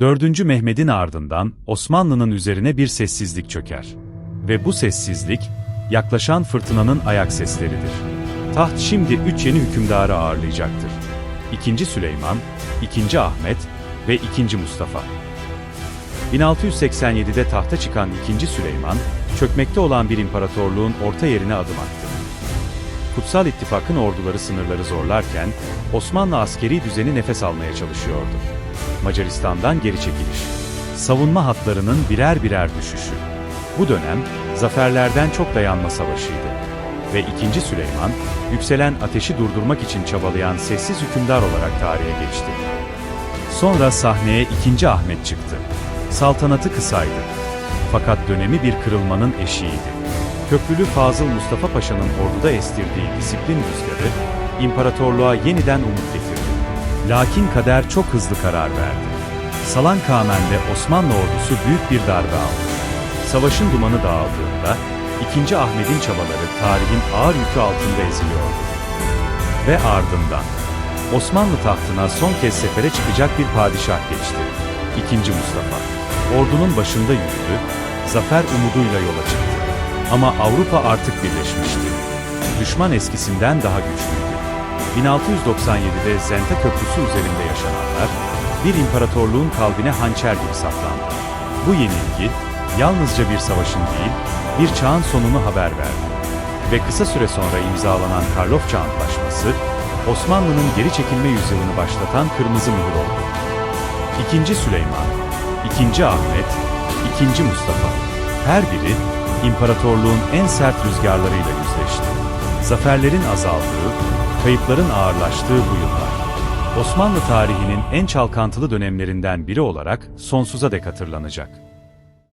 4. Mehmet'in ardından Osmanlı'nın üzerine bir sessizlik çöker. Ve bu sessizlik, yaklaşan fırtınanın ayak sesleridir. Taht şimdi üç yeni hükümdarı ağırlayacaktır. İkinci Süleyman, ikinci Ahmet ve ikinci Mustafa. 1687'de tahta çıkan 2. Süleyman, çökmekte olan bir imparatorluğun orta yerine adım attı. Kutsal İttifak'ın orduları sınırları zorlarken, Osmanlı askeri düzeni nefes almaya çalışıyordu. Macaristan'dan geri çekiliş, savunma hatlarının birer birer düşüşü. Bu dönem, zaferlerden çok dayanma savaşıydı. Ve 2. Süleyman, yükselen ateşi durdurmak için çabalayan sessiz hükümdar olarak tarihe geçti. Sonra sahneye 2. Ahmet çıktı. Saltanatı kısaydı. Fakat dönemi bir kırılmanın eşiğiydi. Köprülü Fazıl Mustafa Paşa'nın orduda estirdiği disiplin rüzgarı, imparatorluğa yeniden umut getirdi. Lakin kader çok hızlı karar verdi. Salan Kağmen'de Osmanlı ordusu büyük bir darbe aldı. Savaşın dumanı dağıldığında, 2. Ahmet'in çabaları tarihin ağır yükü altında eziliyordu. Ve ardından, Osmanlı tahtına son kez sefere çıkacak bir padişah geçti. 2. Mustafa. Ordunun başında yürüdü, zafer umuduyla yola çıktı. Ama Avrupa artık birleşmişti. Düşman eskisinden daha güçlüydü. 1697'de Zenta Köprüsü üzerinde yaşananlar, bir imparatorluğun kalbine hançer gibi saplandı. Bu yenilgi, yalnızca bir savaşın değil, bir çağın sonunu haber verdi. Ve kısa süre sonra imzalanan Karlofça Antlaşması, Osmanlı'nın geri çekilme yüzyılını başlatan kırmızı mühür oldu. İkinci Süleyman, İkinci Ahmet, İkinci Mustafa. Her biri imparatorluğun en sert rüzgarlarıyla yüzleşti. Zaferlerin azaldığı, kayıpların ağırlaştığı bu yıllar. Osmanlı tarihinin en çalkantılı dönemlerinden biri olarak sonsuza dek hatırlanacak.